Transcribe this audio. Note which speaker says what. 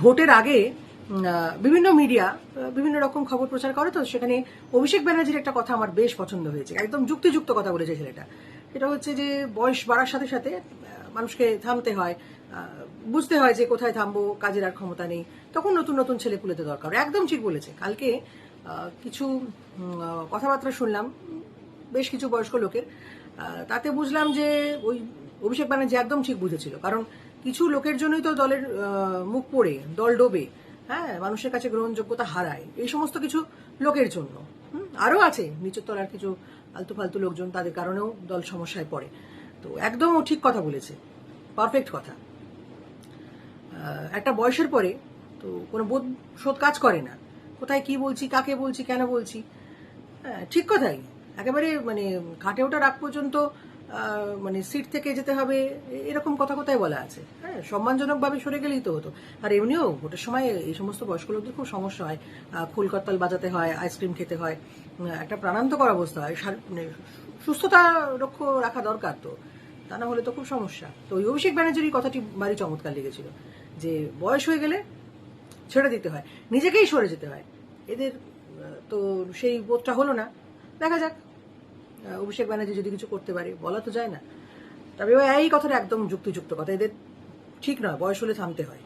Speaker 1: ভোটের আগে বিভিন্ন মিডিয়া বিভিন্ন রকম খবর প্রচার করে, তো সেখানে অভিষেক ব্যানার্জির একটা কথা আমার বেশ পছন্দ হয়েছে। একদম যুক্তিযুক্ত কথা বলেছে ছেলেটা। সেটা হচ্ছে যে, বয়স বাড়ার সাথে সাথে মানুষকে থামতে হয় বুঝতে হয় যে কোথায় থামবো, কাজের আর ক্ষমতা নেই। তখন নতুন নতুন ছেলে পুলেতে দরকার। একদম ঠিক বলেছে। কালকে কিছু কথাবার্তা শুনলাম, বেশ কিছু বয়স্ক লোকের। তাতে বুঝলাম যে, ওই অভিষেক ব্যানার্জি একদম ঠিক বুঝেছিল। কারণ কিছু লোকের জন্যই তো দলের মুখ পড়ে, দল ডোবে হ্যাঁ মানুষের কাছে গ্রহণযোগ্যতা হারায়, এই সমস্ত কিছু লোকের জন্য। আরও আছে, নিচের তলার কিছু আলতু ফালতু লোকজন তাদের কারণেও দল সমস্যায় পড়ে। তো একদম ও ঠিক কথা বলেছে, পারফেক্ট কথা। একটা বয়সের পরে তো কোনো বোধ, শোধ কাজ করে না। কোথায় কি বলছি, কাকে বলছি, কেন বলছি? হ্যাঁ ঠিক কথাই। একেবারে মানে খাটে ওঠার আগ পর্যন্ত মানে সিট থেকে যেতে হবে এরকম কথা কোথায় বলা আছে? হ্যাঁ সম্মানজনকভাবে সরে গেলেই তো হতো। আর এমনিও ভোটের সময় এই সমস্ত বয়স্ক লোকদের খুব সমস্যা হয়। করতাল বাজাতে হয়, আইসক্রিম খেতে হয়। একটা প্রাণান্তকর অবস্থা হয়। মানে সুস্থতা রক্ষ রাখা দরকার তো। তা না হলে তো খুব সমস্যা। তো ওই অভিষেক ব্যানার্জির কথাটি ভারী চমৎকার লেগেছিল, যে বয়স হয়ে গেলে ছেড়ে দিতে হয়, নিজেকেই সরে যেতে হয়। এদের তো সেই বোধটা হলো না। দেখা যাক। অভিষেক ব্যানার্জি যদি কিছু করতে পারে, বলা তো যায় না। তবে এই কথাটা একদম যুক্তিযুক্ত কথা। এদের ঠিক নয়, বয়স হলে থামতে হয়।